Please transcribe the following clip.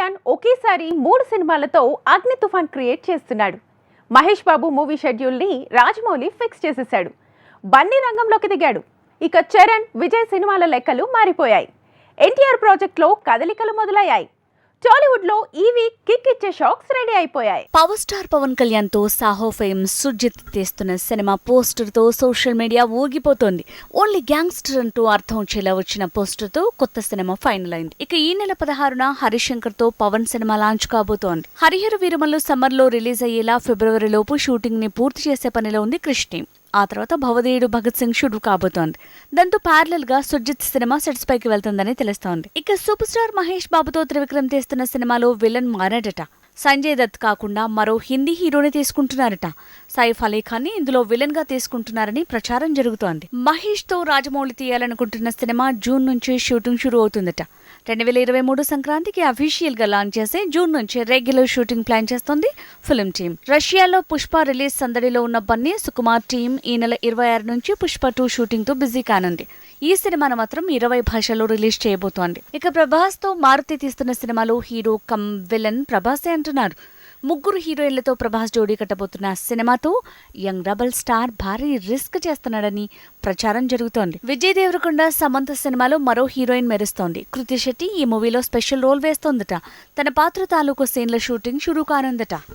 కళ్యాణ్ ఒకేసారి మూడు సినిమాలతో అగ్ని తుఫాన్ క్రియేట్ చేస్తున్నాడు. మహేష్ బాబు మూవీ షెడ్యూల్ని రాజమౌళి ఫిక్స్ చేసేశాడు. బన్నీ రంగంలోకి దిగాడు. ఇక చరణ్ విజయ్ సినిమాల లెక్కలు మారిపోయాయి. ఎన్టీఆర్ ప్రాజెక్ట్లో కదలికలు మొదలయ్యాయి. టాలీవుడ్లో ఈ వీక్ కిక్ ఇచ్చే షాక్స్ రెడీ అయిపోయాయి. పవర్ స్టార్ పవన్ కళ్యాణ్తో సాహో ఫేమ్ సుజిత్ తీస్తున్న సినిమా పోస్టర్తో సోషల్ మీడియా ఊగిపోతోంది. ఓన్లీ గ్యాంగ్స్టర్ అంటూ అర్థం వచ్చేలా వచ్చిన పోస్టర్తో కొత్త సినిమా ఫైనల్ అయింది. ఇక ఈ నెల పదహారున హరిశంకర్తో పవన్ సినిమా లాంచ్ కాబోతోంది. హరిహర వీరమల్లు సమ్మర్లో రిలీజ్ అయ్యేలా ఫిబ్రవరి లోపు షూటింగ్ని పూర్తి చేసే పనిలో ఉంది క్రిష్ ఆ తర్వాత భవదేయుడు భగత్ సింగ్ షుడు కాబోతోంది. దాంతో ప్యారలల్గా సుజిత్ సినిమా సెట్స్ పైకి వెళ్తుందని తెలుస్తోంది. ఇక సూపర్ స్టార్ మహేష్ బాబుతో త్రివిక్రమ్ తీస్తున్న సినిమాలో విలన్ మారాడట. సంజయ్ దత్ కాకుండా మరో హిందీ హీరోని తీసుకుంటున్నారట. సైఫ్ అలీ ఖాన్ని ఇందులో విలన్గా తీసుకుంటున్నారని ప్రచారం జరుగుతోంది. మహేష్తో రాజమౌళి తీయాలనుకుంటున్న సినిమా జూన్ నుంచి షూటింగ్ షురూ అవుతుందట. రెండు వేల ఇరవై మూడు సంక్రాంతికి అఫీషియల్గా లాంచ్ చేసి జూన్ నుంచి రెగ్యులర్ షూటింగ్ ప్లాన్ చేస్తోంది ఫిలిం టీం రష్యాలో పుష్ప రిలీజ్ సందడిలో ఉన్న బన్నీ సుకుమార్ టీం ఈ నెల ఇరవై ఆరు నుంచి పుష్ప టూ షూటింగ్తో బిజీ కానుంది. ఈ సినిమాను మాత్రం ఇరవై భాషల్లో రిలీజ్ చేయబోతోంది. ఇక ప్రభాస్తో మారుతి తీస్తున్న సినిమాలో హీరో కమ్ విలన్ ప్రభాసే అంటున్నారు ముగ్గురు హీరోయిన్లతో ప్రభాస్ జోడీ కట్టబోతున్న సినిమాతో యంగ్ డబల్ స్టార్ భారీ రిస్క్ చేస్తున్నాడని ప్రచారం జరుగుతోంది. విజయ్ దేవరకొండ సమంత సినిమాలో మరో హీరోయిన్ మెరుస్తోంది. కృతి శెట్టి ఈ మూవీలో స్పెషల్ రోల్ వేస్తోందట. తన పాత్ర తాలూకు సీన్ల షూటింగ్ షురూ కానుందట